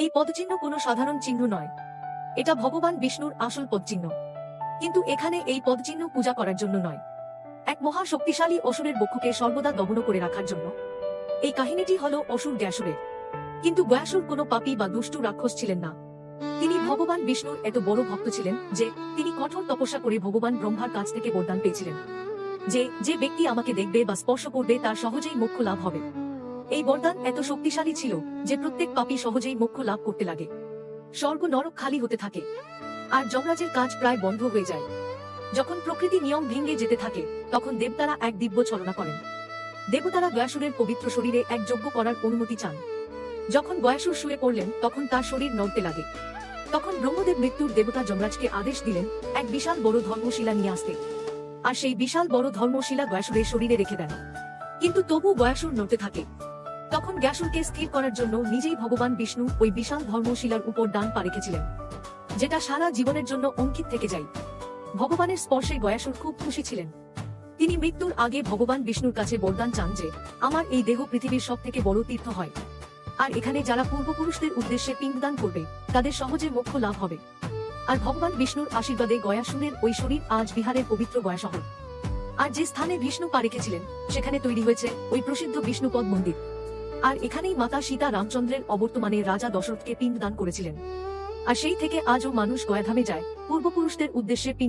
এই পদচিহ্ন কোনো সাধারণ চিহ্ন নয়। এটা ভগবান বিষ্ণুর আসল পদচিহ্ন। কিন্তু এখানে এই পদচিহ্ন পূজা করার জন্য নয়। এক মহা শক্তিশালী অসুরের বক্ষকে সর্বদা দমন করে রাখার জন্য। এই কাহিনীটি হল অসুর গ্যাসুরের। কিন্তু গ্যাসুর কোনো পাপী বা দুষ্টু রাক্ষস ছিলেন না। তিনি ভগবান বিষ্ণুর এত বড় ভক্ত ছিলেন যে তিনি কঠোর তপস্যা করে ভগবান ব্রহ্মার কাছ থেকে বরদান পেয়েছিলেন। যে যে ব্যক্তি আমাকে দেখবে বা স্পর্শ করবে তার সহজেই মোক্ষ লাভ হবে। এই বরদান এত শক্তিশালী ছিল যে প্রত্যেক পাপী সহজেই মোক্ষ লাভ করতে লাগে। স্বর্গ নরক খালি হতে থাকে, আর যমরাজের কাজ প্রায় বন্ধ হয়ে যায়। যখন প্রকৃতি নিয়ম ভেঙে যেতে থাকে, তখন দেবতারা এক দিব্য ছলনা করেন। দেবতারা গয়াসুরের পবিত্র শরীরে এক যজ্ঞ করার অনুমতি চান। যখন গয়াসুর শুয়ে পড়লেন, তখন তার শরীর নড়তে লাগে। তখন ব্রহ্মদেব মৃত্যুর দেবতা যমরাজকে আদেশ দিলেন, এক বিশাল বড় ধর্মশিলা নিয়ে আসতে। আর সেই বিশাল বড় ধর্মশিলা গয়াসুরের শরীরে রেখে দেন। কিন্তু তবু গয়াসুর নড়তে থাকে। তখন গ্যাসুরকে স্থির করার জন্য নিজেই ভগবান বিষ্ণু ওই বিশাল ধর্মশিলার উপর ডান পা রেখেছিলেন, যেটা সারা জীবনের জন্য অঙ্কিত থেকে যায়। ভগবানের স্পর্শে গয়াসুর খুব খুশি ছিলেন। তিনি মৃত্যুর আগে ভগবান বিষ্ণুর কাছে বরদান চান যে, আমার এই দেহ পৃথিবীর সব থেকে বড় তীর্থ হয়। আর এখানে যারা পূর্বপুরুষদের উদ্দেশ্যে পিণ্ডদান করবে, তাদের সহজে মোক্ষ লাভ হবে। আর ভগবান বিষ্ণুর আশীর্বাদে গয়াসুরের ওই শরীর আজ বিহারের পবিত্র গয়া শহর আর যে স্থানে বিষ্ণু পা রেখেছিলেন, সেখানে তৈরি হয়েছে ওই প্রসিদ্ধ বিষ্ণুপদ মন্দির। আর এখানেই মাতা সীতা রামচন্দ্রের অবর্তমানে রাজা দশরথকে পিণ্ডদান করেছিলেন। আর সেই থেকে আজও মানুষ গয়াধামে যায়। পূর্বপুরুষদের উদ্দেশ্যে পিণ্ড